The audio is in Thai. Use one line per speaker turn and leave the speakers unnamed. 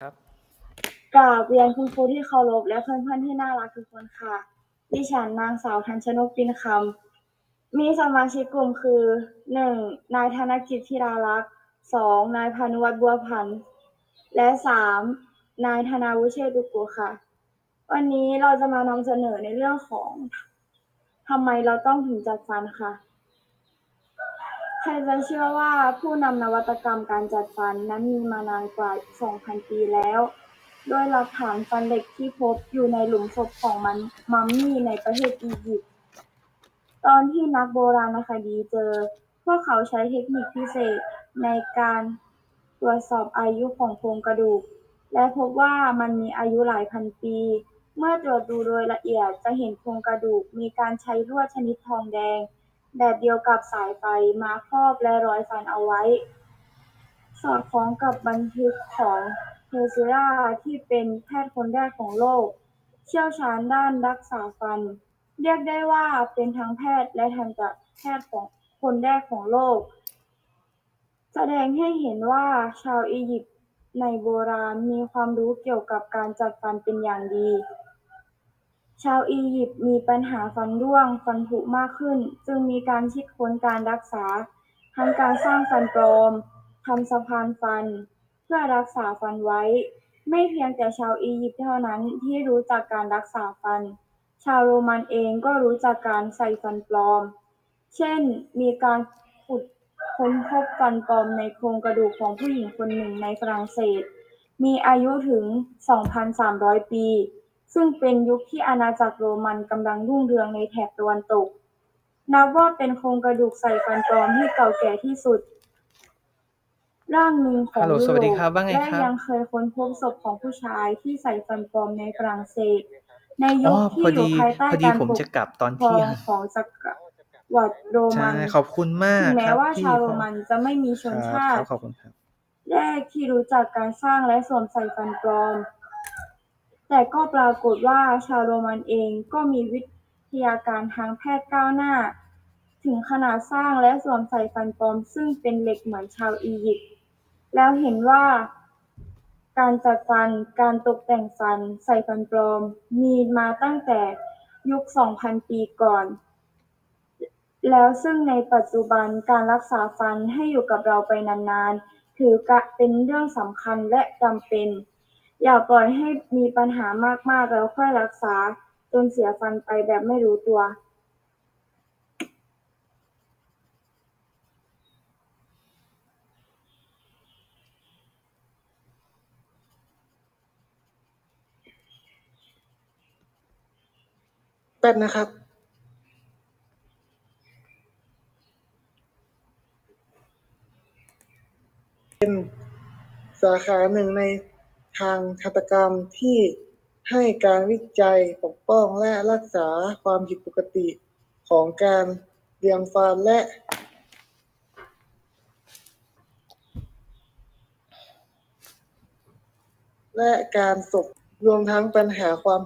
ครับ
กราบเรียนคุณครูที่เคารพและเพื่อนๆที่น่ารักทุกคนค่ะ ดิฉันนางสาวทันชนกปินคำมีสมาชิกกลุ่มคือหนึ่งนายธนกิจธิรารักษ์สองนายพานุวัฒน์บัวพันธ์และสามนายธนาวุฒิเชษฐ์ดุกุค่ะ วันนี้เราจะมานำเสนอในเรื่องของทำไมเราต้องถึงจัดฟันค่ะ ใครจะเชื่อว่าผู้นำนวัตกรรมการจัดฟันนั้นมีมานานกว่า 2,000 ปีแล้ว โดยหลักฐานฟันเหล็กที่พบอยู่ในหลุมศพของมันมัมมี่ในประเทศอียิปต์ ตอนที่นักโบราณคดีเจอ พวกเขาใช้เทคนิคพิเศษในการตรวจสอบอายุของโครงกระดูก และพบว่ามันมีอายุหลายพันปี เมื่อตรวจดูโดยละเอียดจะเห็นโครงกระดูกมีการใช้ลวดชนิดทองแดง แบบเดียวกับสายไฟมาครอบและร้อยฟันเอาไว้ สอดคล้องกับบันทึกของเฮอร์ซิราที่เป็นแพทย์คนแรกของโลก เชี่ยวชาญด้านรักษาฟัน เรียกได้ว่าเป็นทั้งแพทย์และทันตแพทย์ของคนแรกของโลก แสดงให้เห็นว่าชาวอียิปต์ในโบราณมีความรู้เกี่ยวกับการจัดฟันเป็นอย่างดี ชาวอียิปต์มีปัญหาฟันร่วง ฟันผุมากขึ้น จึงมีการคิดค้นการรักษา ทั้งการสร้างฟันปลอม ทำสะพานฟัน เพื่อรักษาฟันไว้ ไม่เพียงแต่ชาวอียิปต์เท่านั้นที่รู้จักการรักษาฟัน ชาวโรมันเองก็รู้จักการใส่ฟันปลอม เช่น มีการขุดค้นพบฟันปลอมในโครงกระดูกของผู้หญิงคนหนึ่งในฝรั่งเศส มีอายุถึง 2,300 ปี ซึ่งเป็นยุคที่อาณาจักรโรมันกำลังรุ่งเรืองในแถบตะวันตก นับว่าเป็นโครงกระดูกใส่ฟันปลอมที่เก่าแก่ที่สุด ร่างหนึ่งของ
ฮัลโหล
ยุ
สวัส
โร
ดี
ป
ครับว่าไง
และ
ครับ
ยังเคยค้นพบศพของผู้ชายที่ใส่ฟันปลอมในฝรั่งเศส ใน
อ๋
ยุ
อ
ค
พ
ที่
อ
อยู่
ดี
ภายใต้
พอดี
การ
ผม
ปก
จะกลับตอน
ครอ
เที่ย
ง
ง
ของจักรวรรดิโร
ใช่
มัน
ขอบคุณมาก
ถึงแม้
ครับ
ว่า
พี่
ชาวโร
ขอบ
มันจะไม่มีชน
ค
ชา
รับ
ติ
ขอบคุณครับ
แรกที่รู้จักการสร้างและสวมใส่ฟันปลอม แต่ก็ปรากฏว่าชาวโรมันเองก็มีวิทยาการทางแพทย์ก้าวหน้า ถึงขนาดสร้างและสวมใส่ฟันปลอมซึ่งเป็นเหล็กเหมือนชาวอียิปต์ แล้วเห็นว่าการจัดฟัน การตกแต่งฟัน ใส่ฟันปลอม มีมาตั้งแต่ยุค 2,000 ปีก่อน แล้วซึ่งในปัจจุบันการรักษาฟันให้อยู่กับเราไปนานๆ ถือกะเป็นเรื่องสำคัญและจำเป็น อย่าปล่อยให้มีปัญหามาก ๆ แล้วค่อยรักษาจนเสียฟันไปแบบไม่รู้ตัว
แป๊บนะครับ เป็นสาขาหนึ่งใน ทางทันตกรรมที่ให้การวิจัยปกป้องและรักษาความผิดปกติของการเรียงฟันและและการศพรวมทั้งปัญหาความ